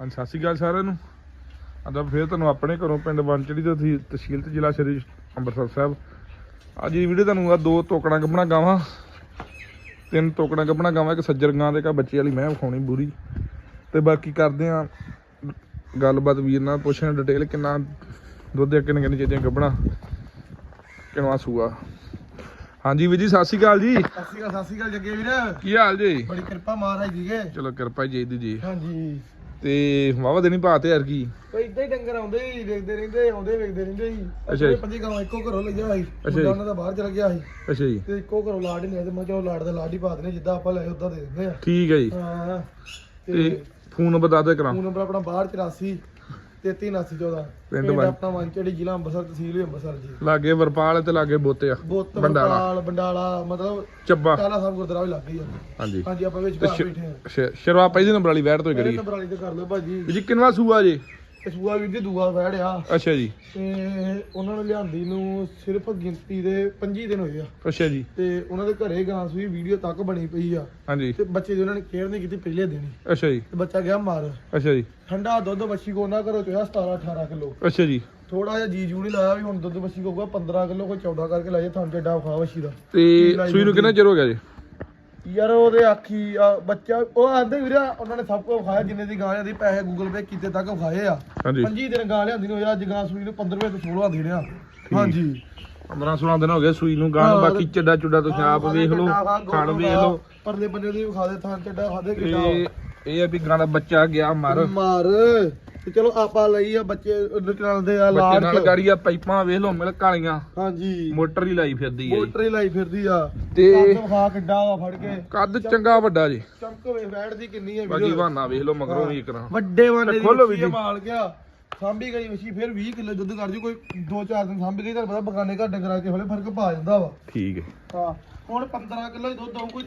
ਹਾਂਜੀ ਸਤਿ ਸ਼੍ਰੀ ਅਕਾਲ ਸਾਰਿਆਂ ਨੂੰ। ਅੱਜ ਫੇਰ ਤੁਹਾਨੂੰ ਆਪਣੇ ਘਰੋਂ ਪਿੰਡ ਬੰਚੜੀ ਤੋਂ ਤਹਿ- ਤਹਿਸੀਲ ਤੇ ਜ਼ਿਲ੍ਹਾ ਸ਼੍ਰੀ ਅੰਮ੍ਰਿਤਸਰ ਸਾਹਿਬ। ਅੱਜ ਦੀ ਵੀਡੀਓ ਤੁਹਾਨੂੰ ਆ ਦੋ ਤੋਕੜਾਂ ਗੱਬਣਾ ਗਾਵਾਂ। ਤਿੰਨ ਤੋਕੜਾਂ ਗੱਬਣਾ ਗਾਵਾਂ ਇੱਕ ਸੱਜਰ ਗਾਂ ਤੇ ਇੱਕ ਬੱਚੇ ਵਾਲੀ ਮੈਂ ਵਿਖਾਉਣੀ ਬੂਰੀ। ਤੇ ਬਾਕੀ ਕਰਦੇ ਆ ਗੱਲਬਾਤ ਵੀਰ ਨਾਲ ਪੁੱਛਣ ਡਿਟੇਲ ਕਿੰਨਾ ਦੁੱਧ ਆ, ਕਿੰਨੇ ਕਿੰਨੇ ਚੀਜ਼ਾਂ ਗੱਬਣਾ ਕਿੰਨਾ ਸੂਆ। ਹਾਂਜੀ ਵੀਰ ਜੀ ਸਤਿ ਸ਼੍ਰੀ ਅਕਾਲ ਜੀ। ਸਤਿ ਸ਼੍ਰੀ ਅਕਾਲ ਸਤਿ ਸ਼੍ਰੀ ਅਕਾਲ ਜੱਗੇ ਵੀਰ। ਕੀ ਹਾਲ ਜੀ? ਬੜੀ ਕਿਰਪਾ ਮਹਾਰਾਜ ਜੀ ਕੇ। ਚਲੋ ਕਿਰਪਾ ਜੀ ਦੀ ਜੀ। ਹਾਂਜੀ। ਤੇ ਵਾਵਾ ਦੇਣੀ ਪਾਤੇ ਯਾਰ ਕੀ ਕੋਈ ਇਦਾਂ ਹੀ ਡੰਗਰ ਆਉਂਦੇ ਹੀ ਦੇਖਦੇ ਰਹਿੰਦੇ ਆਉਂਦੇ ਵੇਖਦੇ ਰਹਿੰਦੇ ਸੀ। ਅੱਛਾ ਜੀ। ਪੰਜੀ ਗਾਵਾਂ ਇੱਕੋ ਘਰੋਂ ਲਈਆ ਸੀ। ਅੱਛਾ ਜੀ। ਮੁੰਡਾ ਉਹਨਾਂ ਦਾ ਬਾਹਰ ਚਲਾ ਗਿਆ ਸੀ। ਅੱਛਾ ਜੀ। ਤੇ ਇੱਕੋ ਘਰੋਂ ਲਾੜ ਹੀ ਨਹੀਂ ਤੇ ਮੈਂ ਕਿਹਾ ਉਹ ਲਾੜ ਦਾ ਲਾੜ ਹੀ ਪਾ ਦਨੇ ਜਿੱਦਾਂ ਆਪਾਂ ਲਏ ਉਦਾਂ ਦੇ ਦਿੰਦੇ ਆ। ਠੀਕ ਹੈ ਜੀ। ਹਾਂ। ਤੇ ਤੇ ਫੋਨ ਨੰਬਰ ਦੱਸ ਦੇ ਕਰਾਂ ਫੋਨ ਨੰਬਰ ਆਪਣਾ ਬਾਹਰ 84 3314 ਪਿੰਡ ਬੰ- ਆਪਣਾ ਵੰਚੜੀ ਜ਼ਿਲ੍ਹਾ ਅੰਮ੍ਰਿਤਸਰ ਤਹਿਸੀਲ ਵੀ ਅੰਮ੍ਰਿਤਸਰ ਜੀ। ਲਾਗੇ ਵਰਪਾਲ ਤੇ ਲਾਗੇ ਬੋਤੇ ਆ ਬੋਤ ਬੰਡਾਲਾ। ਬੰਡਾਲਾ ਬੰਡਾਲਾ ਮਤਲਬ ਚੱਬਾ। ਕਾਲਾ ਸਾਹਿਬ ਗੁਰਦੁਆਰਾ ਵੀ ਲੱਗ ਗਈ ਆ। ਹਾਂਜੀ। ਹਾਂਜੀ ਆਪਾਂ ਵਿੱਚ ਤੇ ਘਰ ਸ਼- ਬੈਠੇ ਆ। ਸ਼- ਸ਼ੁਰੂਆਤ ਪਹਿਲੀ ਨੰਬਰ ਵਾਲੀ ਵੈਟ ਤੋਂ ਹੀ ਕਰੀ ਨੰਬਰ ਵਾਲੀ ਤੇ ਕਰ ਲਓ ਭਾਜੀ। ਜੀ ਕਿੰਨਵਾ ਸੂਆ ਜੀ? ਇਹ ਸੂਆ ਵੀਰ ਜੀ ਦੂਆ ਵੜਿਆ ਅੱਛਾ ਜੀ। ਤੇ ਉਹਨਾਂ ਨੂੰ ਲਿਆਂਦੀ ਨੂੰ ਸਿਰਫ ਗਿਣਤੀ ਦੇ 25 ਦਿਨ ਹੋਏ ਆ। ਅੱਛਾ ਜੀ। ਤੇ ਉਹਨਾਂ ਦੇ ਘਰੇ ਗਾਂ ਸੂਈ ਵੀਡੀਓ ਤੱਕ ਬਣੀ ਪਈ ਆ। ਹਾਂਜੀ। ਤੇ ਬੱਚੇ ਦੀ ਉਹਨਾਂ ਨੇ ਕੇਅਰ ਨਹੀਂ ਕੀਤੀ ਪਹਿਲੇ ਦਿਨ ਹੀ। ਅੱਛਾ ਜੀ। ਤੇ ਬੱਚਾ ਗਿਆ ਮਰ। ਅੱਛਾ ਜੀ। ਠੰਡਾ ਦੁੱਧ ਬੱਚੀ ਕੋ ਨਾ ਕਰੋ ਚੋਇਆ 17 18 ਕਿਲੋ। ਅੱਛਾ ਜੀ। ਥੋੜਾ ਜਿਹਾ ਜੀ ਜੂ ਨਹੀਂ ਲਾਇਆ ਵੀ ਹੁਣ ਦੁੱਧ ਬੱਚੀ ਕੋ ਹੋਊਗਾ 15 ਕਿਲੋ ਕੋਈ 14 ਕਰਕੇ ਲਾਈਏ ਤੁਹਾਨੂੰ ਚੱਡਾ ਖਾ ਬੱਚੀ ਦਾ। ਤੇ ਸੂਈ ਨੂੰ ਕਿੰਨਾ ਚਿਰ ਹੋ ਗਿਆ ਜੀ? ਯਾਰ ਉਹਦੇ ਆਖੀ ਆ, ਬੱਚਾ ਉਹ ਆਂਦੇ ਵੀਰੇ ਉਹਨਾਂ ਨੇ ਸਭ ਕੁਝ ਖਾਇਆ ਜਿੰਨੇ ਦੀ ਗਾਂ ਜਾਂਦੀ ਪੈਸੇ ਗੂਗਲ ਪੇ ਕੀਤੇ ਤੱਕ ਖਾਏ ਆ। ਹਾਂਜੀ। 25 ਦਿਨ ਗਾਂ ਲਿਆਂਦੀ ਨੂੰ ਹੋਇਆ ਅੱਜ ਗਾਂ ਸੂਈ ਨੂੰ 15 ਰੁਪਏ ਤੋਂ 16 ਦੇਣਿਆ ਹਾਂਜੀ। 15 16 ਦਿਨ ਹੋ ਗਏ ਸੂਈ ਨੂੰ ਗਾਂ ਨੂੰ, ਹਾਂ, ਬਾਕੀ ਚੱਡਾ ਚੁੱਡਾ ਤੁਸੀਂ ਆਪ ਵੇਖ ਲਓ ਖਾਣ ਵੇਖ ਲਓ। ਪਰਲੇ ਬੰਨੇ ਦੀ ਵਿਖਾ ਦੇ ਥਾਂ ਚੱਡਾ ਖਾਦੇ ਕਿੱਡਾ। ਇਹ ਆ ਵੀ ਗਾਂ ਦਾ ਬੱਚਾ ਗਿਆ ਮਰ। ਮਾਰ। ਤੇ ਚਲੋ ਆਪਾਂ ਲਈ ਆ ਬੱਚੇ ਨਿਕਲਦੇ ਆ ਬੱਚੇ ਲਾੜ ਨਾਲ ਚ ਗਾੜੀ ਆ ਪਾਈਪਾਂ ਵੇਖ ਲਓ ਮਿਲ ਕਾਲੀਆਂ ਹਾਂਜੀ। ਮੋਟਰ ਹੀ ਲਾਈ ਫਿਰਦੀ ਹੈ ਮੋਟਰ ਹੀ ਲਾਈ ਫਿਰਦੀ ਆ। ਤੇ- ਕੱਦ ਵਿਖਾ ਕਿੱਡਾ ਵਾ ਫੜ ਕੇ। ਕੱਦ ਚੰਗਾ ਵੱਡਾ ਜੀ। ਚਮਕ ਵੇ ਬੈਠਦੀ ਕਿੰਨੀ ਹੈ ਬਾਕੀ ਵੀਡੀਓ। ਬਹਾਨਾ ਵੇਖ ਲਓ ਮਗਰੋਂ ਵੀ ਕਰਾਂ ਵੱਡੇ ਦੀ ਖੋਲੋ ਵੀ ਜੀ। ਮਾਲ ਗਿਆ। ਸਾਂਭੀ ਗਈ ਵਸ਼ੀ ਫਿਰ 20 ਕਿਲੋ ਦੁੱਧ ਕਰ ਜੂ ਕੋਈ 2-4 ਦਿਨ ਸਾਂਭੀ ਗਈ ਤਾਂ ਪਤਾ ਬਗਾਨੇ ਘਰ ਡੰਗਰਾਂ ਕੇ ਹੌਲੇ ਫ਼ਰਕ ਪਾ ਜਾਂਦਾ ਵਾ। ਠੀਕ ਹੈ। ਹਾਂ ਹੁਣ 15 ਕਿਲੋ ਹੀ ਦੁੱਧ ਕੋਈ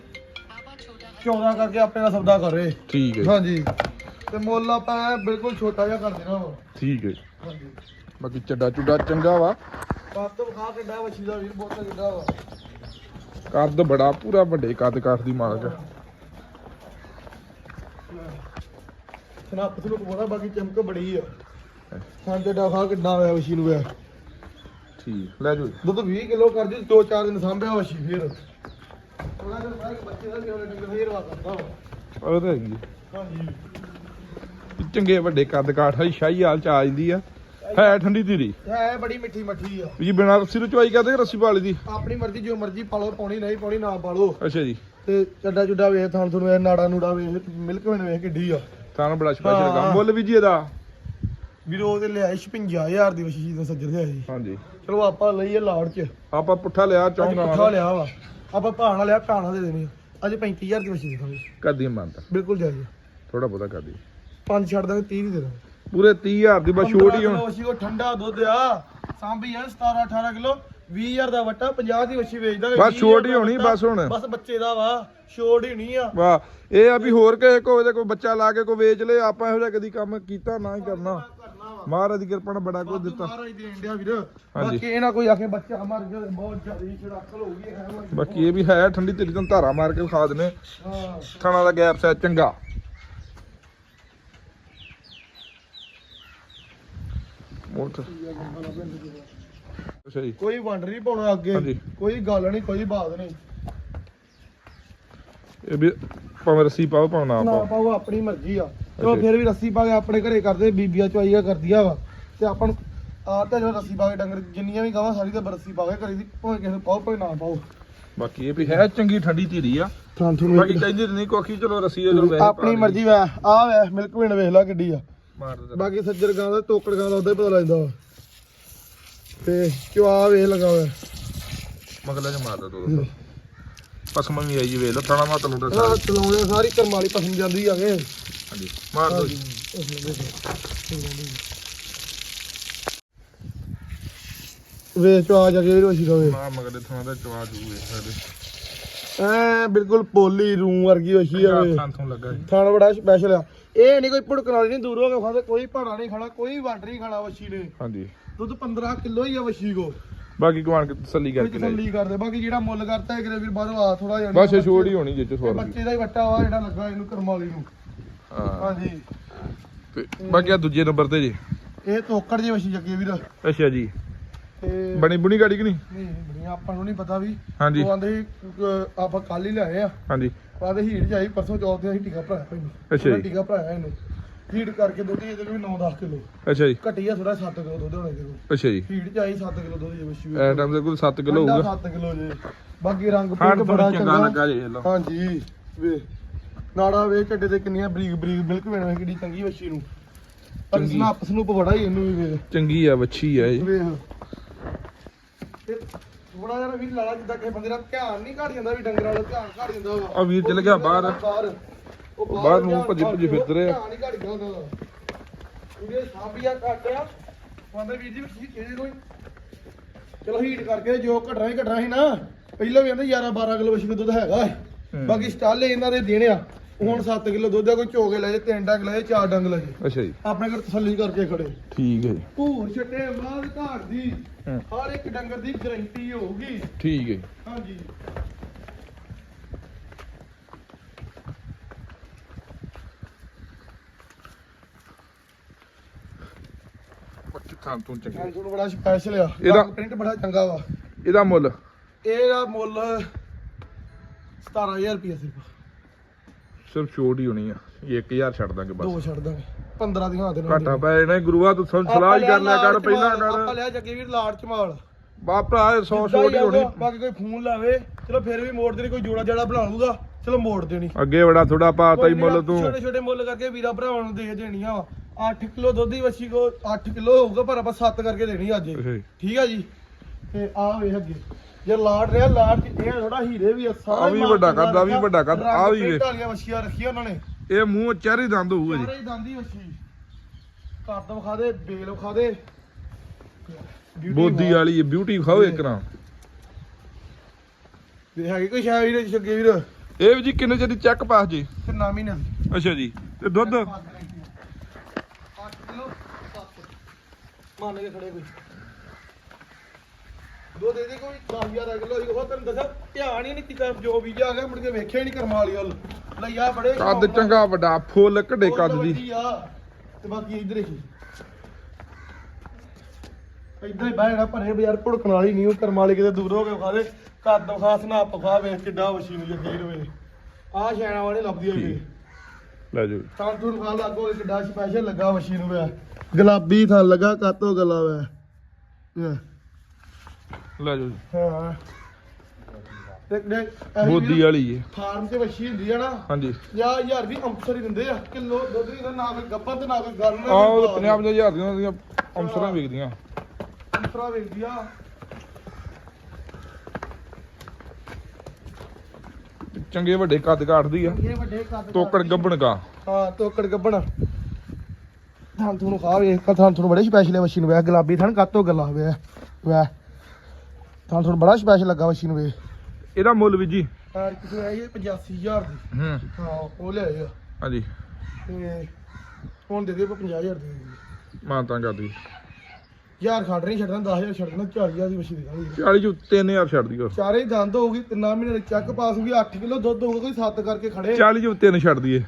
14 ਕਰਕੇ ਆਪਣੇ ਦਾ ਸੌਦਾ ਕਰੇ। ਠੀਕ ਹੈ ਜੀ, ਹਾਂਜੀ। ਤੇ ਮੁੱਲ ਆਪਾਂ ਬਿਲਕੁਲ ਛੋਟਾ ਜਿਹਾ ਕਰ ਦੇਣਾ ਵਾ। ਠੀਕ ਹੈ। ਹਾਂਜੀ। ਬਾਕੀ ਚੱਡਾ ਚੁੱਡਾ ਚੰਗਾ ਵਾ। ਕੱਦ ਵਿਖਾ ਕਿੱਡਾ ਵਛੀ ਦਾ ਵੀਰ ਬਹੁਤ ਕਿੱਡਾ ਵਾ। ਕੱਦ ਬੜਾ ਪੂਰਾ ਵੱਡੇ ਕੱਦ ਕਾਠ ਦੀ ਮਾਲਕ ਹੈ। ਸਨਾਪ ਨੂੰ ਬੋਲਾ ਬਾਕੀ ਚਮਕ ਬੜੀ ਆ। ਸਾਂਝੇ ਦਾ ਖਾ ਕਿੱਡਾ ਹੋਇਆ ਵਛੀ ਨੂੰ ਵੇ। ਠੀਕ ਲੈ ਜੀ। ਦੁੱਧ 20 ਕਿਲੋ ਕਰ ਜੀ ਦੋ ਚਾਰ ਦਿਨ ਸਾਂਭਿਆ ਵਛੀ ਫਿਰ। ਥੋੜਾ ਜਿਹਾ ਬਾਅਦ ਬੱਚੇ ਦਾ ਉਹਨੇ ਡੰਗਰ ਫੇਰ ਵਾ ਕਰਦਾ ਵਾ। ਉਹ ਤਾਂ ਹੈਗੀ ਹਾਂਜੀ। ਹੈ। ਚੰਗੇ ਵੱਡੇ ਕੱਦ ਕਾਠ ਸ਼ਾਹੀ ਸ਼ਾਹੀਆਲ ਚ ਆ ਜਾਂਦੀ ਆ। ਹੈ ਠੰਡੀ ਧੀਰੀ। ਹੈ ਬੜੀ ਮਿੱਠੀ ਮੱਠੀ ਆ। ਵੀ ਬਿਨਾਂ ਰੱਸੀ ਨੂੰ ਚਵਾਈ ਕਰਦੇ ਰੱਸੀ ਪਾ ਲਈ ਦੀ? ਆਪਣੀ ਮਰਜ਼ੀ ਜੋ ਮਰਜ਼ੀ ਪਾਲੋ ਪਾਉਣੀ ਨਹੀਂ ਪਾਉਣੀ ਨਾ ਪਾਲੋ ਅੱਛਾ ਜੀ। ਤੇ ਚੱਡਾ ਚੁੱਡਾ ਵੇਖ ਥਾਣ ਤੁਹਾਨੂੰ ਇਹ ਨਾੜਾ ਨੂੜਾ ਵੇਖ ਮਿਲਕ ਵੇਣ ਵੇਖ ਕਿੱਡੀ ਆ। ਤਾਂ ਬੜਾ ਸਪੈਸ਼ਲ ਕੰਮ। ਮੁੱਲ ਵੀ ਜੀ ਇਹਦਾ। ਵੀਰੋ ਉਹਦੇ ਲਿਆ 56000 ਦੀ ਵਸ਼ੀਸ਼ ਦਾ ਸੱਜਰ ਲਿਆ ਜੀ ਹਾਂਜੀ। ਚਲੋ ਆਪਾਂ ਲਈਏ ਲਾੜ ਚ। ਆਪਾਂ ਪੁੱਠਾ ਲਿਆ ਚੌਂਗਾ ਪੁੱਠਾ ਲਿਆ ਵਾ। ਆਪਾਂ ਭਾਣਾ ਲਿਆ ਭਾਣਾ ਦੇ ਦੇਣੀ ਅੱਜ 35000 ਦੀ ਵਸ਼ੀਸ਼ ਦਾ ਕਰ ਦੀ ਬਿਲਕੁਲ ਜਾਈਏ ਥੋੜਾ ਬਹੁਤਾ ਕਰ 5 ਛੱਡ ਦਾਂਗੇ 30 ਦੇ ਦਾਂਗੇ। ਪੂਰੇ 30000 ਦੀ ਬਸ ਛੋਟ ਹੁਣ। ਵਸ਼ੀ ਠੰਡਾ ਦੁੱਧ ਆ। ਸਾਂਭੀ ਆ 17 18 ਕਿਲੋ। 20000 ਦਾ ਵੱਟਾ 50 ਦੀ ਵਸ਼ੀ ਵੇਚਦਾ ਬਸ ਛੋਟ ਹੋਣੀ ਬਸ ਹੁਣ। ਬਸ ਬੱਚੇ ਦਾ ਵਾ ਛੋਟ ਹੀ ਨਹੀਂ ਆ। ਵਾਹ ਇਹ ਆ ਵੀ ਹੋਰ ਕਿਸੇ ਕੋਲ ਦੇ ਕੋਈ ਬੱਚਾ ਲਾ ਕੇ ਕੋਈ ਵੇਚ ਲੇ ਆਪਾਂ ਇਹੋ ਜਿਹਾ ਕਦੀ ਕੰਮ ਕੀਤਾ ਨਾ ਹੀ ਕਰਨਾ। ਮਹਾਰਾਜ ਦੀ ਕਿਰਪਾ ਨਾਲ ਬੜਾ ਕੁਝ ਦਿੱਤਾ। ਮਹਾਰਾਜ ਦੇਣ ਡਿਆ ਵੀਰ। ਬਾਕੀ ਇਹ ਨਾ ਕੋਈ ਆਖੇ ਬੱਚਾ ਮਰ ਗਿਆ ਬਹੁਤ ਜ਼ਿਆਦਾ ਛੜਾਕਲ ਹੋ ਗਈ ਹੈ ਬਾਕੀ ਇਹ ਵੀ ਹੈ ਠੰਡੀ ਤੇਰੀ ਤਾਂ ਧਾਰਾ ਮਾਰ ਕੇ ਖਾ ਦਨੇ ਖਾਣਾ ਦਾ ਗੈਪ ਸੈ ਚੰਗਾ। ਮੋਟ ਅੱਛਾ ਜੀ। ਕੋਈ ਵੰਡ ਨਹੀਂ ਪਾਉਣਾ ਅੱਗੇ। ਹਾਂਜੀ। ਕੋਈ ਗੱਲ ਨਹੀਂ ਕੋਈ ਬਾਤ ਨਹੀਂ। ਇਹ ਵੀ ਭਾਵੇਂ ਰੱਸੀ ਪਾਓ ਭਾਵੇਂ ਨਾ ਨਾ ਪਾਓ। ਪਾਓ ਆਪਣੀ ਮਰਜ਼ੀ ਆ। ਚਲੋ ਅੱਛਾ। ਫਿਰ ਵੀ ਰੱਸੀ ਪਾ ਕੇ ਆਪਣੇ ਘਰੇ ਕਰਦੇ ਬੀਬੀਆਂ ਚਵਾਈਆਂ ਕਰਦੀਆਂ ਵਾ। ਤੇ ਆਪਾਂ ਨੂੰ ਆ ਤਾਂ ਜਦੋਂ ਰੱਸੀ ਪਾ ਕੇ ਡੰਗਰ ਜਿੰਨੀਆਂ ਵੀ ਗਾਵਾਂ ਸਾਰੀ ਤਾਂ ਰੱਸੀ ਪਾ ਕੇ ਕਰੀ ਦੀ ਭਾਵੇਂ ਕਿਸੇ ਨੂੰ ਪਾਓ ਭਾਵੇਂ ਨਾ ਪਾਓ। ਬਾਕੀ ਇਹ ਵੀ ਹੈ ਚੰਗੀ ਠੰਡੀ ਧੀਰੀ ਆ। ਥਾਂ ਬਾਕੀ ਕਹਿੰਦੇ ਨਹੀਂ ਕੋਖੀ ਚਲੋ ਰੱਸੀ ਵੈਸੇ ਆਪਣੀ ਮਰਜ਼ੀ ਵਾ। ਆ ਵੇ ਮਿਲਕ ਵੇਣ ਵੇਖ ਲੈ ਕਿੱਡੀ ਆ। ਮਾਰ ਦੇ ਬਾਕੀ ਸੱਜਰ ਗਾਂ ਦਾ ਤੋਕੜ ਗਾਂ ਦਾ ਉਦਾਂ ਹੀ ਪਤਾ ਲੱਗਦਾ ਵਾ। ਤੇ ਚਵਾ ਵੇਖ ਲਗਾ ਹੋਇਆ ਮਗਲਾ ਚ ਮਾਰ ਦੇ ਦੋ ਪਸਮ ਵੀ ਆਈ ਜੀ ਵੇਖ ਲਓ ਥਾਣਾ ਮਾ ਤੁਹਾਨੂੰ ਦੱਸਾਂ ਆ ਚਲਾਉਂਦੇ ਸਾਰੀ ਕਰਮ ਵਾਲੀ ਪਸੰਦ ਜਾਂਦੀ ਆ ਗਏ ਹਾਂਜੀ ਮਾਰ ਦੋ ਜੀ। ਵੇਖ ਚਵਾ ਜਾ ਕੇ ਰੋਸ਼ੀ ਰਵੇ ਮਾ ਮਗਲੇ ਥਾਣਾ ਦਾ ਚਵਾ ਜੂ ਵੇਖ ਸਕਦੇ। ਐ ਬਿਲਕੁਲ ਪੋਲੀ ਰੂਮ ਵਰਗੀ ਵਸ਼ੀ ਆ ਵੇ ਥਾਂ ਥੋਂ ਲੱਗਾ ਜੀ ਥਾਣ ਬੜਾ ਸਪੈਸ਼ਲ ਆ। ਇਹ ਨਹੀਂ ਕੋਈ ਭੁੜਕਣ ਵਾਲੀ ਨਹੀਂ ਦੂਰ ਹੋ ਕੇ ਖਾਦੇ ਕੋਈ ਭਾੜਾ ਨਹੀਂ ਖਾਣਾ ਕੋਈ ਵੰਡ ਨਹੀਂ ਖਾਣਾ ਵਸ਼ੀ ਨੇ। ਹਾਂਜੀ। ਦੁੱਧ 15 ਕਿਲੋ ਹੀ ਆ ਵਸ਼ੀ ਕੋ। ਬਾਕੀ ਕਮਾਨ ਕੇ ਤਸੱਲੀ ਕਰਕੇ ਲੈ ਤਸੱਲੀ ਕਰਦੇ ਬਾਕੀ ਜਿਹੜਾ ਮੁੱਲ ਕਰਤਾ ਹੈ ਕਿਰੇ ਵੀਰ ਬਾਹਰੋਂ ਆ ਥੋੜਾ ਜਿਹਾ ਬਸ ਛੋੜ ਹੀ ਹੋਣੀ ਜਿੱਚ ਸਵਾਲ ਬੱਚੇ ਦਾ ਹੀ ਵੱਟਾ ਵਾ ਜਿਹੜਾ ਲੱਗਾ ਇਹਨੂੰ ਕਰਮ ਵਾਲੀ ਨੂੰ। ਹਾਂਜੀ। ਤੇ ਬਾਕੀ ਆ ਦੂਜੇ ਨੰਬਰ ਤੇ ਜੀ। ਇਹ ਤੋਕੜ ਜੀ ਵਸ਼ੀ ਜੱਗੇ ਵੀਰ। ਅੱਛਾ ਜੀ। ਤੇ ਬਣੀ ਬੁਣੀ ਗਾੜੀ ਕਿ ਨਹੀਂ? ਨਹੀਂ ਬੜੀਆਂ ਆਪਾਂ ਨੂੰ ਨਹੀਂ ਪਤਾ ਵੀ ਹਾਂਜੀ। ਉਹ ਆਂਦੇ ਆਪਾਂ ਕੱਲ ਹੀ ਲਿਆਏ ਆ। ਹਾਂਜੀ। ਆਂਦੇ ਹੀਟ ਜਾਈ ਪਰਸੋਂ ਚੌਥ ਦੇ ਅਸੀਂ ਟੀਕਾ ਭਰਾਇਆ ਭਾਈ ਅੱਛਾ ਜੀ। ਟੀਕਾ ਭਰਾਇਆ ਇਹਨੂੰ। ਹੀਟ ਕਰਕੇ ਦੁੱਧ ਇਹਦੇ ਕੋਲ 9-10 ਕਿਲੋ। ਅੱਛਾ ਜੀ। ਘਟੀ ਆ ਥੋੜਾ 7 ਕਿਲੋ ਦੁੱਧ ਹੋਣੇ ਕੋਲ। ਅੱਛਾ ਜੀ। ਹੀਟ ਜਾਈ 7 ਕਿਲੋ ਦੁੱਧ ਜੇ ਵਸ਼ੀ ਐ ਟਾਈਮ ਦੇ ਕੋਲ 7 ਕਿਲੋ ਹੋਊਗਾ। 7 ਕਿਲੋ ਜੇ। ਬਾਕੀ ਰੰਗ ਹਾਂ ਪਿੰਕ ਬੜਾ ਚੰਗਾ ਲੱਗਾ ਜੀ ਲਓ। ਹਾਂਜੀ ਵੇ। ਨਾੜਾ ਵੇ ਝੱਡੇ ਤੇ ਕਿੰਨੀਆਂ ਬਰੀਕ ਬਰੀਕ ਮਿਲਕ ਵੇਣਾ ਕਿੱਡੀ ਚੰਗੀ ਵੱਛੀ ਨੂੰ। ਪਰ ਚੰਗੀ। ਸਨੂਪ ਬੜਾ ਹੀ ਇਹਨੂੰ ਵੀ ਵੇ। ਚੰਗੀ ਆ ਵੱਛੀ ਆ ਇਹ। ਵੇਖ। ਤੇ ਥੋੜਾ ਜਿਹਾ ਵੀ ਲਾਲਾ ਜਿੱਦਾਂ ਕਿਸੇ ਬੰਦੇ ਦਾ ਧਿਆਨ ਨਹੀਂ ਘਟ ਜਾਂਦਾ ਵੀ ਡੰਗਰਾਂ ਦਾ ਧਿਆਨ ਘਟ ਜਾਂਦਾ ਵਾ। ਆ ਵੀਰ ਚਲ ਗਿਆ ਬਾਹਰ। ਬਾਹਰ ਉਹ ਬਾਹਰ ਨੂੰ ਭੱਜੇ ਘੱਟ ਭੱਜੇ ਫਿਰਦੇ ਰਹੇ। ਧਿਆਨ ਹੀ ਘਟ ਗਿਆ ਉਹਨਾਂ ਦਾ ਉਹਦੇ ਸਾਬੀਆਂ ਘਟਿਆ ਕਹਿੰਦੇ ਵੀਰ ਜੀ ਵੀ ਕਿਹਦੇ ਕੋਈ ਚਲੋ ਹੀਟ ਕਰਕੇ ਜੋ ਘਟਣਾ ਹੀ ਘਟਣਾ ਸੀ ਨਾ ਪਹਿਲਾਂ ਵੀ ਕਹਿੰਦੇ 11 12 ਕਿਲੋ ਵਸ਼ੀ ਦੁੱਧ ਹੈਗਾ। ਬਾਕੀ ਸਟਾਲੇ ਇਹਨਾਂ ਦੇ ਦੇਣੇ ਆ। ਹੁਣ 7 ਕਿਲੋ ਦੁੱਧ ਆ ਕੋਈ ਚੋਗੇ ਲੈ ਜੇ ਤਿੰਨ ਡੰਗ ਲੈ ਜੇ ਚਾਰ ਡੰਗ ਲੈ ਜੇ। ਅੱਛਾ ਜੀ। ਆਪਣੇ ਘਰ ਤਸੱਲੀ ਕਰਕੇ ਖੜੇ। ਠੀਕ ਹੈ ਜੀ। ਭੂਰ ਛੱਟੇ ਬਾਅਦ ਘਾਟ ਦੀ ਹੂੰ। ਹਰ ਇੱਕ ਡੰਗਰ ਦੀ ਗਰੰਟੀ ਹੋਊਗੀ। ਠੀਕ ਹੈ ਜੀ। ਹਾਂਜੀ। ਬੱਚੇ ਥਾਂ ਤੋਂ ਚੰਗੇ? ਟੈਂਸ਼ਨ ਬੜਾ ਸਪੈਸ਼ਲ ਆ। ਇਹਦਾ- ਪ੍ਰਿੰਟ ਬੜਾ ਚੰਗਾ ਵਾ। ਇਹਦਾ ਮੁੱਲ? ਇਹਦਾ ਮੁੱਲ 17000 ਰੁਪਏ ਸਿਰਫ। ਸਿਰਫ ਛੋਟ ਹੀ ਹੋਣੀ ਆ 1000 ਛੱਡ ਦਾਂਗੇ ਦੋ ਬਸ ਛੱਡ ਦਾਂਗੇ। 15 ਦੀਆਂ ਦੇ ਘਾਟਾ ਪੈ ਜਾਣਾ ਗੁਰੂਆ ਤੂੰ ਸਲਾਹ ਸਲਾਹ ਹੀ ਕਰ ਲਿਆ ਕਰ ਪਹਿਲਾਂ ਆਪਾਂ ਲਿਆ ਜੱਗੇ ਵੀਰ ਲਾੜ ਚਮਾਲ। ਬਾ ਭਰਾ 100 ਜਿੱਦਾਂ ਛੋਟ ਹੀ ਹੋਣੀ। ਬਾਕੀ ਕੋਈ ਫੋਨ ਲਾਵੇ ਚਲੋ ਫਿਰ ਵੀ ਮੋੜ ਦੇਣੀ ਕੋਈ ਜੋੜਾ ਜੜਾ ਬਣਾ ਲੂਗਾ ਚਲੋ ਮੋੜ ਦੇਣੀ। ਅੱਗੇ ਬੜਾ ਥੋੜਾ ਪਾਤਾ ਹੀ ਮੁੱਲ ਤੂੰ। ਛੋਟੇ ਛੋਟੇ ਮੁੱਲ ਕਰਕੇ ਵੀਰਾ ਭਰਾਵਾਂ ਨੂੰ ਦੇ ਦੇਣੀਆਂ 8 ਕਿਲੋ ਦੁੱਧ ਦੀ ਵੱਛੀ ਕੋ 8 ਕਿਲੋ ਹੋਊਗਾ ਪਰ ਆਪਾਂ 7 ਕਰਕੇ ਦੇਣੀ ਅੱਜ। ਠੀਕ ਆ ਜੀ? ਤੇ ਆ ਵੇ ਅੱਗੇ। ਜੇ ਲਾੜ ਰਿਹਾ ਲਾੜ ਚ ਇਹ ਥੋੜਾ ਹੀਰੇ ਵੀ ਆ ਆ ਵੀ ਵੱਡਾ ਕੱਦ, ਆ ਵੀ ਵੱਡਾ ਕੱਦ, ਆ ਵੀ ਵੇਖ। ਢਾਲੀਆਂ ਵੱਛੀਆਂ ਰੱਖੀਆਂ ਉਹਨਾਂ ਨੇ। ਇਹ ਮੂੰਹ ਚਿਹਰੇ ਦੰਦ ਹੋਊਗਾ ਜੀ ਸਾਰੇ ਹੀ ਦੰਦੀ ਵੱਛੀ ਕੱਦ ਵਿਖਾ ਦੇ ਬੇਲ ਵਿਖਾ ਦੇ। ਬੋਦੀ। ਵਾਲੀ। ਬਿਊਟੀ ਖਾਓ ਇੱਕ ਨਾ ਤੇ ਹੈਗੀ ਕੋਈ ਸ਼ਾਇਦ ਵੀਰੇ ਛੱਗੇ ਵੀਰ? ਇਹ ਵੀ ਜੀ ਕਿੰਨੇ ਚਿਰ ਦੀ ਚੈੱਕ ਪਾਸ ਜੀ? ਤੇ ਨਾ ਮਹੀਨੇ ਦੀ। ਅੱਛਾ ਜੀ ਤੇ ਦੁੱਧ? 8 ਕਿਲੋ 7 ਮੰਨ ਕੇ ਖੜੇ ਕੋਈ। ਦੋ ਦੇ ਦੇ ਕੋਈ 10000 ਕਿਲੋ ਹੀ ਉਹ ਤੈਨੂੰ ਦੱਸਿਆ ਧਿਆਨ ਹੀ ਨਹੀਂ ਕੀਤਾ ਜੋ ਵੀ ਆ ਗਿਆ ਮੁੜ ਕੇ ਵੇਖਿਆ ਨਹੀਂ ਕਰਮ ਵਾਲੀ ਵੱਲ। ਲਈਆ ਬੜੇ ਕੱਦ। ਚੰਗਾ ਵੱਡਾ ਫੁੱਲ ਫੁੱਲ ਕੱਦ ਦੀ। ਆ, ਤੇ ਬਾਕੀ ਇਧਰ ਹੀ ਇਦਾਂ ਹੀ ਬਾਹਰ ਭਰੇ ਬਾਜ਼ਾਰ ਭੁੜਕਣ ਵਾਲੀ ਨਹੀਂ ਉਹ ਕਰਮ ਵਾਲੀ ਕਿਤੇ ਦੂਰ ਹੋ ਕੇ ਵਿਖਾ ਦੇ। ਕੱਦ ਖਾਸ ਨਾ ਪਖਾ ਵੇਖ ਕਿੱਡਾ ਵਸ਼ੀ ਨੂੰ ਜੱਗੀ ਰਵੇ। ਆ ਸ਼ੈਣਾ ਵਾਲੀ ਲੱਭਦੀ ਹੋਈ। ਲੈ ਜਾਓ। ਤਾਂ ਤੂੰ ਖਾ ਲੱਗੋ ਕਿੱਡਾ ਸਪੈਸ਼ਲ ਲੱਗਾ ਵਸ਼ੀ ਨੂੰ ਵੇ। ਗੁਲਾਬੀ ਥਾਂ ਲੱਗਾ ਕਾਤੋ ਗਲਾ ਵੇ ਲੈ ਜਾਓ ਜੀ। ਹਾਂ। ਤੇ ਕਿਹੜੇ ਬੋਦੀ ਵਾਲੀ ਹੈ ਫਾਰਮ ਤੇ ਵਸ਼ੀ ਹੁੰਦੀ ਆ ਨਾ। ਹਾਂਜੀ। ਯਾ ਯਾਰ ਵੀ ਅੰਸਰ ਹੀ ਦਿੰਦੇ ਆ। ਕਿਲੋ ਦੁੱਧ ਤਾਂ ਨਾ ਕੋਈ ਗੱਬਰ ਤੇ ਨਾ ਕੋਈ ਗੱਲ ਨਾ ਆਹ ਉਹ 50 ਹਜ਼ਾਰ ਦੀਆਂ ਉਹਦੀਆਂ ਅਮਸਰਾਂ ਵਿਕਦੀਆਂ। ਅੰਸਰਾ ਵੇਚਦੀ ਆ ਚੰਗੇ ਵੱਡੇ ਕੱਦ ਕਾਟਦੀ ਆ। ਇਹ ਵੱਡੇ ਕੱਦ ਤੋਕੜ ਗੱਬਣ ਕਾ। ਹਾਂ ਤੋਕੜ ਗੱਬਣ। ਥਾਂ ਤੁਹਾਨੂੰ ਖਾ ਵੇ ਥਾਂ ਤੁਹਾਨੂੰ ਬੜੇ ਸਪੈਸ਼ਲ ਹੈ ਮਸ਼ੀਨ ਵੇ ਗੁਲਾਬੀ ਥਣ ਕਾਤੋਂ ਗੱਲਾਂ ਵੇ ਵੇ। ਥਾਂ ਤੁਹਾਨੂੰ ਬੜਾ ਸਪੈਸ਼ਲ ਲੱਗਾ ਮਸ਼ੀਨ ਵੇ ਇਹਦਾ ਮੁੱਲ ਵੀ ਜੀ। ਯਾਰ ਕਿਸੇ ਆਈ 85000 ਦੀ। ਹੂੰ। ਹਾਂ ਉਹ ਲਿਆਏ ਆ। ਹਾਂਜੀ। ਤੇ ਹੁਣ ਦੇ ਦੇ 50000 ਦੀ ਮਾਨਤਾਂ ਕਰਦੀ। ਯਾਰ ਖੜ ਨਹੀਂ ਛੱਡਣਾ 10000 ਛੱਡਣਾ 40000 ਦੀ ਮਸ਼ੀਨ ਦੇ 40 ਚ 3000 ਛੱਡ ਦਿਓ। ਚਾਰੇ ਹੀ ਦੰਦ ਹੋਊਗੀ ਤਿੰਨਾਂ ਮਹੀਨੇ ਦੀ ਚੱਕ ਪਾਸ ਹੋਊਗੀ 8 ਕਿਲੋ ਦੁੱਧ ਹੋਊਗਾ ਕੋਈ 7 ਕਰਕੇ ਖੜੇ। 40 ਚ 3 ਛੱਡ ਦਈਏ।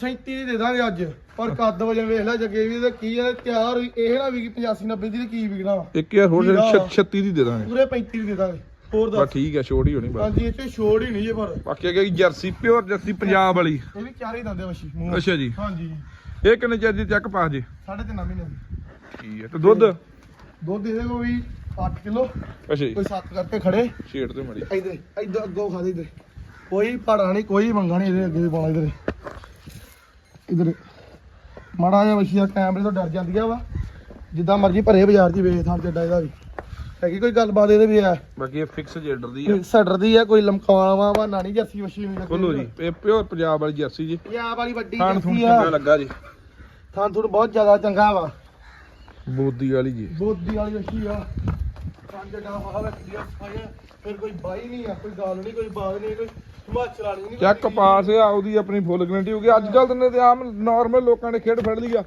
37 ਦੀ ਦੇ ਦਾਂਗੇ ਅੱਜ। ਪਰ ਕੱਦ ਵਜਨ ਵੇਖ ਲੈ ਜੱਗੇ ਵੀ ਤੇ ਕੀ ਹੈ ਤਿਆਰ ਹੋਈ ਇਹ ਨਾ ਵੀ 85 90 ਦੀ ਤੇ ਕੀ ਵਿਕਣਾ ਵਾ। 1000 ਹੋਰ ਵੀਰਾ। 36 ਦੀ ਦੇ ਦਾਂਗੇ। ਪੂਰੇ 35 ਦੀ ਦੇ ਦਾਂਗੇ। ਹੋਰ ਬਸ ਦੱਸ ਠੀਕ ਹੈ ਛੋਟ ਹੀ ਹੋਣੀ ਬਸ। ਹਾਂਜੀ ਇਹ ਛੋੜ ਹੀ ਨਹੀਂ ਜੇ ਪਰ। ਬਾਕੀ ਹੈਗਾ ਜਰਸੀ ਪਿਓਰ ਜਰਸੀ ਪੰਜਾਬ ਵਾਲੀ। ਇਹ ਵੀ ਚਾਰੇ ਹੀ ਦੰਦੇ ਵਸ਼ੀ ਮੂੰਹ। ਅੱਛਾ ਜੀ। ਹਾਂਜੀ। ਇਹ ਕਿੰਨੇ ਚਿਰ ਦੀ ਚੈੱਕ ਪਾਸ ਜੀ? ਸਾਢੇ ਤਿੰਨ ਮਹੀਨੇ ਦੀ। ਠੀਕ ਹੈ ਤੇ ਦੁੱਧ? ਦੁੱਧ ਦੇ ਦੇ ਕੋਈ 8 ਕਿਲੋ। ਅੱਛਾ ਜੀ। ਕੋਈ 7 ਕਰਕੇ ਖੜੇ। ਛੇੜ ਤੇ ਮੜੀ। ਇਧਰ ਇਧਰ ਅੱਗੋਂ ਖਾ ਦੇ ਇਧਰ। ਕੋਈ ਪਾੜਾ ਨਹੀਂ ਕੋਈ ਮੰਗਾ ਨਹੀਂ ਇਹਦੇ ਅੱਗੇ ਦੇ ਪਾਲਾ ਇਧਰ। ਇਧਰ ਮਾੜਾ ਜਿਹਾ ਵਸ਼ੀਆ ਕੈਮਰੇ ਤੋਂ ਡਰ ਜਾਂਦੀਆਂ ਵਾ। ਜਿੱਦਾਂ ਮਰਜ਼ੀ ਭਰੇ ਬਾਜ਼ਾਰ 'ਚ ਵੇਚ ਥਾਂ ਚੱਡਾ ਇਹਦਾ ਵੀ। ਹੈਗੀ ਕੋਈ ਗੱਲਬਾਤ ਇਹਦੇ ਵੀ ਆ? ਬਾਕੀ ਇਹ ਫਿਕਸ ਜੇਡਰ ਦੀ ਆ। ਸਟਰ ਦੀ ਆ ਕੋਈ ਲਮਕਾਵਾ ਵਾ ਨਾਣੀ ਜਰਸੀ ਵਸ਼ੀ ਨਹੀਂ ਖੋਲੋ ਜੀ। ਇਹ ਪਿਓਰ ਪੰਜਾਬ ਵਾਲੀ ਜਰਸੀ ਜੀ। ਪੰਜਾਬ ਵਾਲੀ ਵੱਡੀ ਖਾਣ ਥੂਣ ਜਰਸੀ ਆ। ਚੰਗਾ ਲੱਗਾ ਜੀ। ਥਾਂ ਥੁਣ ਬਹੁਤ ਜ਼ਿਆਦਾ ਚੰਗਾ ਵਾ। ਬੋਦੀ ਵਾਲੀ ਜੀ। ਬੋਦੀ ਵਾਲੀ ਵਸ਼ੀ ਆ। ਪੰਜ ਡਾ ਹਾਲ ਰੱਖਦੀ ਆ ਸਫਾਈਆਂ ਫਿਰ ਕੋਈ ਬਾਈ ਨਹੀਂ ਆ ਕੋਈ ਗੱਲ ਨਹੀਂ ਕੋਈ ਬਾਤ ਨਹੀਂ ਕੋਈ ਹਿਮਾਚਲ ਵਾਲੀ ਨਹੀਂ ਚੈੱਕ ਪਾਸ ਆ ਉਹਦੀ ਆਪਣੀ ਫੁੱਲ ਗਰੰਟੀ ਹੋ ਗਈ। ਅੱਜ ਕੱਲ ਤੇ ਆਮ ਨਾਰਮਲ ਲੋਕਾਂ ਨੇ ਖੇਡ ਫੜ ਲਈ ਆ।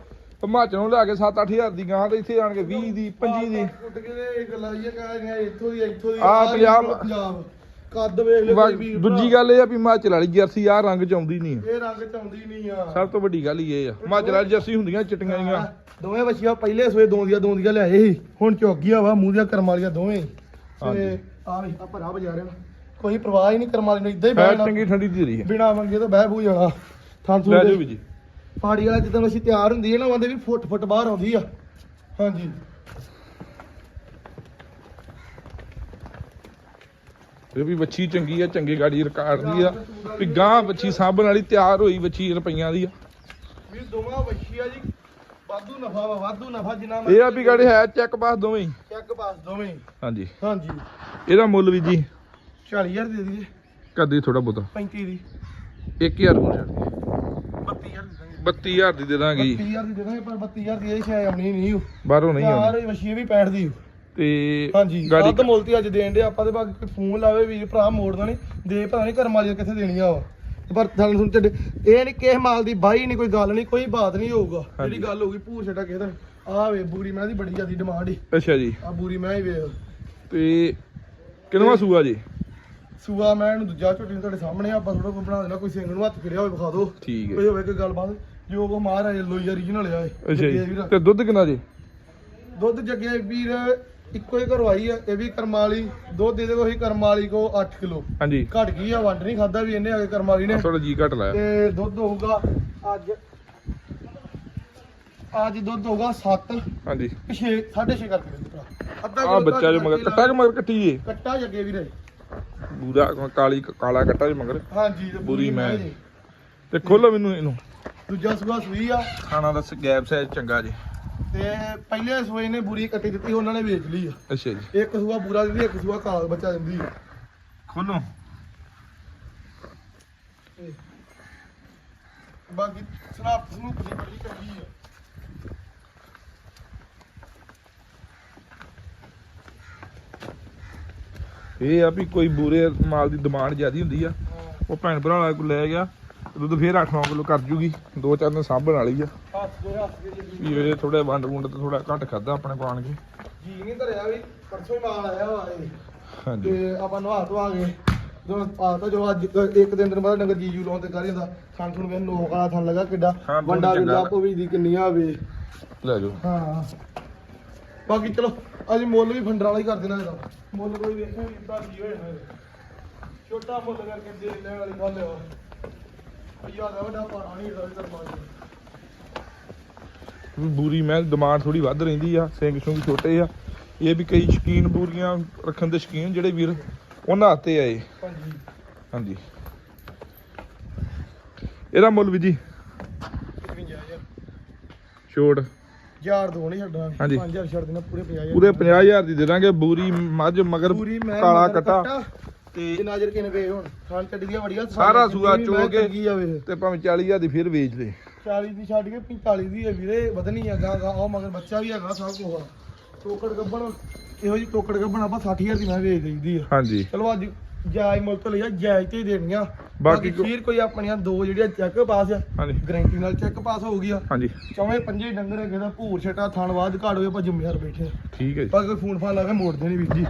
ਹਿਮਾਚਲੋਂ ਲਿਆ ਕੇ 7-8000 ਦੀ ਗਾਂ ਤੇ ਇੱਥੇ ਆਣ ਕੇ 20 ਦੀ 25 ਦੀ। ਕੁੱਟ ਕੇ ਤੇ ਇਹ ਗੱਲਾਂ ਇਹ ਕਹਿ ਰਹੀਆਂ ਇੱਥੋਂ ਦੀ ਇੱਥੋਂ ਦੀ ਆਹ ਆਹ ਪੰਜਾਬ- ਕੱਦ ਵੇਖ ਲੈ ਵਾ- ਕੋਈ ਵੀਰ ਦੂਜੀ ਗੱਲ ਇਹ ਆ ਵੀ ਹਿਮਾਚਲ ਵਾਲੀ ਜਰਸੀ ਆ ਰੰਗ ਚ ਆਉਂਦੀ ਨਹੀਂ ਭਰਾ। ਇਹ ਰੰਗ ਚ ਆਉਂਦੀ ਨਹੀਂ ਆ। ਸਭ ਤੋਂ ਵੱਡੀ ਗੱਲ ਇਹ ਆ। ਹਿਮਾਚਲ ਵਾਲੀ ਜਰਸੀ ਹੁੰਦੀਆਂ ਚਿੱਟੀਆਂ ਜੀਆਂ। ਦੋਵੇਂ ਬੱਚੀਆਂ ਪਹਿਲੇ ਸੋਏ ਦੋਂਦੀਆਂ ਦੋਂਦੀਆਂ ਲਿਆਏ ਸੀ। ਹੁਣ ਚੌਗੀਆਂ ਵਾ ਮੂੰਹ ਦੀਆਂ ਕਰਮ ਵਾਲੀਆਂ ਦੋਵੇਂ। ਤੇ ਹਾਂਜੀ। ਆ ਵੀ ਆ ਭਰਾ ਬਜਾ ਰਿਹਾ ਕੋਈ ਪਰਵਾਹ ਹੀ ਨਹੀਂ ਕਰਮ ਵਾਲੀ ਨੂੰ ਇਦਾਂ ਹੀ ਫੈਟ ਬਹਿਣਾ ਚੰਗੀ ਠੰਡੀ ਦੀ ਰਹੀ ਹੈ। ਬਿਨਾ ਮੰਗੇ ਤੋਂ ਬਹਿ ਬੂ ਜਾਣਾ। ਥਾਂ ਲੈ ਜਾਓ ਵੀ ਜੀ। ਪਾੜੀ ਵਾਲਾ ਜਿੱਦਾਂ ਅਸੀਂ ਤਿਆਰ ਹੁੰਦੀ ਹੈ ਨਾ ਉਹਦੇ ਵੀ ਫੁੱਟ ਫੁੱਟ ਬਾਹਰ ਆਉਂਦੀ ਆ। ਹਾਂਜੀ। ਇਹ ਵੀ ਬੱਚੀ ਚੰਗੀ ਆ ਚੰਗੇ ਗਾੜੀ ਰਿਕਾਰਡ ਦੀ ਆ। ਵੀ ਗਾਂ ਬੱਚੀ ਸਾਂਭਣ ਵਾਲੀ ਤਿਆਰ ਹੋਈ ਬੱਚੀ ਰੁਪਈਆਂ ਦੀ ਆ। ਵੀ ਦੋਵਾਂ ਬੱਚੀਆਂ ਜੀ ਵਾਧੂ ਨਫਾ ਵਾ ਵਾਧੂ ਨਫਾ ਜਿੰਨਾ ਇਹ ਆ ਵੀ ਗਾੜੀ ਹੈ ਚੈੱਕ ਪਾਸ ਦੋਵੇਂ ਹੀ। ਚੱਕ ਪਾਸ ਦੋਵੇਂ ਹਾਂਜੀ। ਹਾਂਜੀ। ਇਹਦਾ ਮੁੱਲ ਵੀ ਜੀ 40000 ਦੇ ਦਈਏ। ਕਦੀ ਥੋੜਾ ਬਹੁਤਾ। 35 ਦੀ। 1000 ਹੋ ਜਾਣੀ 32000 ਦੀ ਦਾਂਗੇ 32000 ਦੀ ਦੇ ਦਾਂਗੇ। ਜੀ 32000 ਦੀ ਦੇ ਦਾਂਗੇ ਪਰ 32000 ਦੀ ਇਹ ਸ਼ਾਇਦ ਆਉਣੀ ਨਹੀਂ ਉਹ ਬਾਹਰੋਂ ਨਹੀਂ ਯਾਰ ਆਉਂਦੀ ਇਹ ਮਸ਼ੀਨ ਵੀ 65 ਦੀ। ਤੇ ਹਾਂਜੀ ਗਾੜੀ ਅੱਧ ਮੁੱਲ ਤੇ ਅੱਜ ਦੇਣ ਦੇ ਆਪਾਂ ਤੇ ਬਾਕੀ ਫੋਨ ਲਾਵੇ ਵੀਰ ਭਰਾ ਮੋੜਦਾ ਨਹੀਂ ਦੇ ਪਤਾ ਨਹੀਂ ਕਰਮ ਵਾਲੀਆਂ ਕਿੱਥੇ ਦੇਣੀਆਂ ਵਾ। ਪਰ ਸਾਨੂੰ ਸੁਣ ਚੱਡੇ ਇਹ ਨਹੀਂ ਕਿਸੇ ਮਾਲ ਦੀ ਬਾਈ ਨਹੀਂ ਕੋਈ ਗੱਲ ਨਹੀਂ ਕੋਈ ਬਾਤ ਨਹੀਂ ਹੋਊਗਾ। ਜਿਹੜੀ ਗੱਲ ਹੋਊਗੀ ਭੂਰ ਛੱਡਾ ਕਿਸੇ ਦਾ। ਆ ਵੇ ਬੂਰੀ ਮੈਂ ਦੀ ਬੜੀ ਜ਼ਿਆਦੀ ਡਿਮਾਂਡ ਹੀ ਅੱਛਾ ਜੀ। ਆ ਬੂਰੀ ਮੈਂ ਹੀ ਵੇਖ ਤੇ ਕਿੰਨਵਾ ਸੂਆ ਜੀ? ਸੂਆ ਮੈਂ ਇਹਨੂੰ ਦੂਜਾ ਝੋਟੀ ਨੂੰ ਤੁਹਾਡੇ ਸਾਹਮਣੇ ਆਪਾਂ ਥੋੜਾ ਕੋਈ ਬਣਾ ਦੇਣਾ ਕੋਈ ਸਿੰਘ ਨੂੰ ਹੱਥ ਫਿਰਿਆ ਹੋਵੇ ਵਿਖਾ ਦਿਓ। ਠੀਕ ਕੋਈ ਹੈ ਹੋਵੇ ਕੋਈ ਗੱਲਬਾਤ। ਜੋ ਕੋ ਮਾਰ ਆ ਲੋਈ ਓਰੀਜਨਲ ਆ ਅੱਛਾ ਜੀ। ਤੇ ਦੁੱਧ ਕਿੰਨਾ ਜੀ? ਦੁੱਧ ਜੱਗੇ ਵੀਰ ਇੱਕੋ ਹੀ ਘਰੋਂ ਆਈ ਆ ਇਹ ਵੀ ਕਰਮਾਂ ਵਾਲੀ ਦੁੱਧ ਦੇ ਦੇ ਉਹੀ ਕਰਮਾਂ ਵਾਲੀ ਕੋ 8 ਕਿਲੋ। ਹਾਂਜੀ। ਘਟ ਗਈ ਆ ਵੰਡ ਨਹੀਂ ਖਾਦਾ ਵੀ ਇਹਨੇ ਆ ਕੇ ਕਰਮਾਂ ਵਾਲੀ ਨੇ। ਥੋੜਾ ਜੀ ਘਟ ਲਾਇਆ। ਤੇ ਦੁੱਧ ਹੋਊਗਾ ਅੱਜ ਅੱਜ ਦੁੱਧ ਹੋਊਗਾ 7 ਹਾਂਜੀ। 6 6.5 ਕਰਕੇ ਦੇ ਭਰਾ ਅੱਧਾ ਆ ਬੱਚਾ ਜੋ ਮਗਰ ਕੱਟਾ ਕਿ ਮਗਰ ਕੱਟੀ ਏ? ਕੱਟਾ ਜੱਗੇ ਵੀਰੇ। ਬੂਰਾ ਕਾਲੀ ਕਾਲਾ ਕੱਟਾ ਜੋ ਮਗਰ। ਹਾਂਜੀ ਬੁਰੀ ਮੈਂ। ਜੀ। ਤੇ ਖੋਲੋ ਮੈਨੂੰ ਇਹਨੂੰ। ਦੂਜਾ ਸੂਆ ਸੂਈ ਆ। ਖਾਣਾ ਦਾ ਗੈਪ ਸਾਈਜ਼ ਚੰਗਾ ਜੀ। ਤੇ ਪਹਿਲੇ ਸੂਏ ਨੇ ਬੁਰੀ ਕੱਟੀ ਦਿੱਤੀ ਉਹਨਾਂ ਨੇ ਵੇਚ ਲਈ ਆ। ਅੱਛਾ ਜੀ। ਇੱਕ ਸੂਆ ਬੁਰਾ ਦਿੰਦੀ ਇੱਕ ਸੂਆ ਕਾਲ ਬੱਚਾ ਦਿੰਦੀ ਆ। ਖੋਲੋ। ਤੇ ਬਾਕੀ ਸਨਾਪ ਸਨੂਪ ਦੀ ਬੜੀ ਚੰਗੀ ਆ। ਇਹ ਆ ਵੀ ਕੋਈ ਬੂਰੇ ਮਾਲ ਦੀ ਡਿਮਾਂਡ ਜ਼ਿਆਦੀ ਹੁੰਦੀ ਆ। ਉਹ ਭੈਣ ਭਰਾ ਵਾਲਾ ਕੋਲ ਲੈ ਗਿਆ ਦੁੱਧ ਫੇਰ 8-9 ਕਿਲੋ ਕਰ ਜੂਗੀ। ਦੋ ਚਾਰ ਦਿਨ ਸਾਂਭਣ ਵਾਲੀ ਆ। ਵੀ ਇਹ ਥੋੜੇ ਵੰਡ ਵੁੰਡ ਤੇ ਥੋੜਾ ਘੱਟ ਖਾਦਾ ਆਪਣੇ ਕੋਲ ਆਣ ਕੇ। ਜੀ ਨਹੀਂ ਧਰਿਆ ਵੀ ਪਰਸੋਂ ਹੀ ਮਾਲ ਆਇਆ ਵਾ ਇਹ। ਹਾਂਜੀ। ਤੇ ਆਪਾਂ ਨਵਾ ਧਵਾ ਕੇ ਜਦੋਂ ਆਤਾ ਜੋ ਅੱਜ ਇੱਕ ਦਿਨ ਦਿਨ ਬਾਅਦ ਡੰਗਰ ਜੀ ਜੂ ਲਾਉਣ ਤੇ ਕਰ ਜਾਂਦਾ ਥਣ ਥਣ ਵੇ ਨੋਕ ਵਾਲਾ ਥਣ ਲੱਗਾ ਕਿੱਡਾ ਹਾਂ, ਬਹੁਤ ਵੱਡਾ ਚੰਗਾ। ਵਿਲਾ ਭੋਵੀ ਦੀ ਕਿੰਨੀਆਂ ਵੇ। ਲੈ ਜਾਓ। ਹਾਂ। ਬਾਕੀ ਚਲੋ ਅੱਜ ਮੁੱਲ ਵੀ ਫੰਡਰ ਵਾਲਾ ਹੀ ਕਰ ਦੇਣਾ ਇਹਦਾ। ਮੁੱਲ ਕੋਈ ਵੇਖੋ ਵੀ ਤਾਂ ਕੀ ਹੋਇਆ ਇਹਦਾ। ਛੋਟਾ ਮੁੱਲ ਕਰਕੇ ਦੇ ਲੈਣ ਵਾਲੀ ਗੱਲ ਆ। ਦਾ ਵੱਡਾ ਪਾਣਾ ਨਹੀਂ ਇਹਦਾ ਵੀ ਕਰਮਾ ਵੀ ਬੂਰੀ ਮੈਂ ਡਿਮਾਂਡ ਥੋੜੀ ਵੱਧ ਰਹਿੰਦੀ ਆ ਸਿੰਘ ਸੁੰਗ ਛੋਟੇ ਆ। ਇਹ ਵੀ ਕਈ ਸ਼ਕੀਨ ਬੂਰੀਆਂ ਰੱਖਣ ਦੇ ਸ਼ਕੀਨ ਜਿਹੜੇ ਵੀਰ ਉਹਨਾਂ ਹੱਥੇ ਆਏ। ਹਾਂਜੀ। ਹਾਂਜੀ। ਇਹਦਾ ਮੁੱਲ ਵੀ ਜੀ 55000 ਛੋਟ। ਯਾਰ ਦੋ ਨਹੀਂ ਛੱਡਣਾ। ਹਾਂਜੀ। 5000 ਛੱਡ ਦੇਣਾ ਪੂਰੇ 50000 ਪੂਰੇ 50000 ਦੀ ਦੇ ਦਾਂਗੇ ਬੂਰੀ ਮੱਝ ਮਗਰ ਕਾਲਾ ਕੱਟਾ। ਤੇ ਨਾਜ਼ਰ ਕਿਨੇ ਵੇ ਹੁਣ? ਖਾਨ ਚੱਡੀ ਦੀਆਂ ਵੜੀਆਂ ਸਾਰਾ ਸੂਆ ਚੋ ਕੇ। ਤੇ ਭਾਵੇਂ 40000 ਦੀ ਫਿਰ ਵੇਚ ਦੇ। 40 ਦੀ ਛੱਡ ਕੇ 45 ਦੀ ਹੈ ਵੀਰੇ ਵਧਣੀ ਆ ਗਾ ਗਾ ਉਹ ਮਗਰ ਬੱਚਾ ਵੀ ਹੈਗਾ ਸਭ ਕੁਝ ਟੋਕੜ ਗੱਬਣ ਇਹੋ ਜੀ ਟੋਕੜ ਗੱਬਣ ਆਪਾਂ 60000 ਦੀ ਮੈਂ ਵੇਚ ਦਈਦੀ ਆ। ਹਾਂਜੀ। ਚਲੋ ਅੱਜ ਜਾਇਜ਼ ਮੁੱਲ ਤੋਂ ਲਿਆ ਜਾਇਜ਼ ਤੇ ਦੇਣੀਆਂ। ਬਾਕੀ ਫਿਰ ਕੋਈ ਆਪਣੀਆਂ ਦੋ ਜਿਹੜੀਆਂ ਚੈੱਕ ਪਾਸ ਆ ਗਰੰਟੀ ਨਾਲ ਚੈੱਕ ਪਾਸ ਹੋ ਗਿਆ ਹਾਂਜੀ। ਚੌਵੇਂ ਪੰਜੇ ਡੰਗਰ ਹੈਗੇ ਦਾ ਭੂਰ ਛਟਾ ਥਣ ਬਾਦ ਘਾੜ ਹੋਏ ਆਪਾਂ ਜ਼ਿੰਮੇਵਾਰ ਬੈਠੇ ਆ। ਠੀਕ ਹੈ ਜੀ। ਬਾਕੀ ਕੋਈ ਫੋਨ ਫਾਨ ਲਾ ਕੇ ਮੋੜਦੇ ਨਹੀਂ ਵੀਰ ਜੀ।